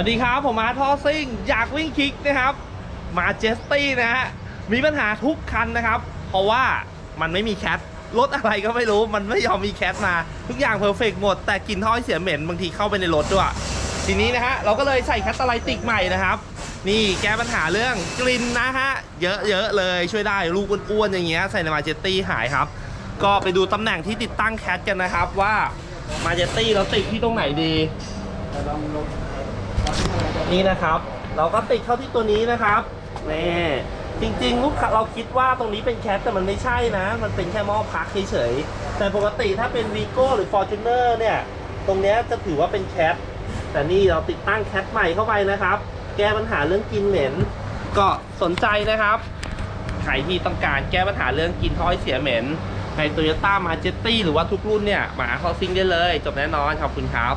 วัสดีครับ ผมมาร์ทอซิ่งอยากวิ่งคลิกนะครับ มาเจสตี้นะฮะ มีปัญหาทุกคันนะครับ เพราะว่ามันไม่มีแคทรถอะไรก็ไม่รู้ มันไม่ยอมมีแคทมา ทุกอย่างเพอร์เฟกหมด แต่กลิ่นท่อเสียเหม็น บางทีเข้าไปในรถด้วย ทีนี้นะฮะ เราก็เลยใส่แคตตาไลติกใหม่นะครับ นี่แก้ปัญหาเรื่องกลิ่นนะฮะ เยอะๆเลยช่วยได้ลูกอ้วนๆอย่างเงี้ยใส่ในมาเจสตี้หายครับ ก็ไปดูตำแหน่งที่ติดตั้งแคทกันนะครับว่ามาเจสตี้เราติดที่ตรงไหนดี นี่นะครับ เราก็ติดเข้าที่ตัวนี้นะครับนี่จริงๆลูกค้าเราคิดว่าตรงนี้เป็นแคทแต่มันไม่ใช่นะ มันเป็นแค่หม้อพักเฉยๆแต่ปกติถ้าเป็นวีโก้หรือ Fortuner เนี่ย ตรงนี้จะถือว่าเป็นแคทแต่นี่เราติดตั้งแคทใหม่เข้าไปนะครับ แก้ปัญหาเรื่องกินเหม็น ก็สนใจนะครับใครที่ต้องการแก้ปัญหาเรื่องกินท้อยเสียเหม็น ใน Toyota m a j e t i หรือว่าทุกรุ่นเนี่ยมาเข้าซิงได้เลย จบแน่นอนขอบคุณครับ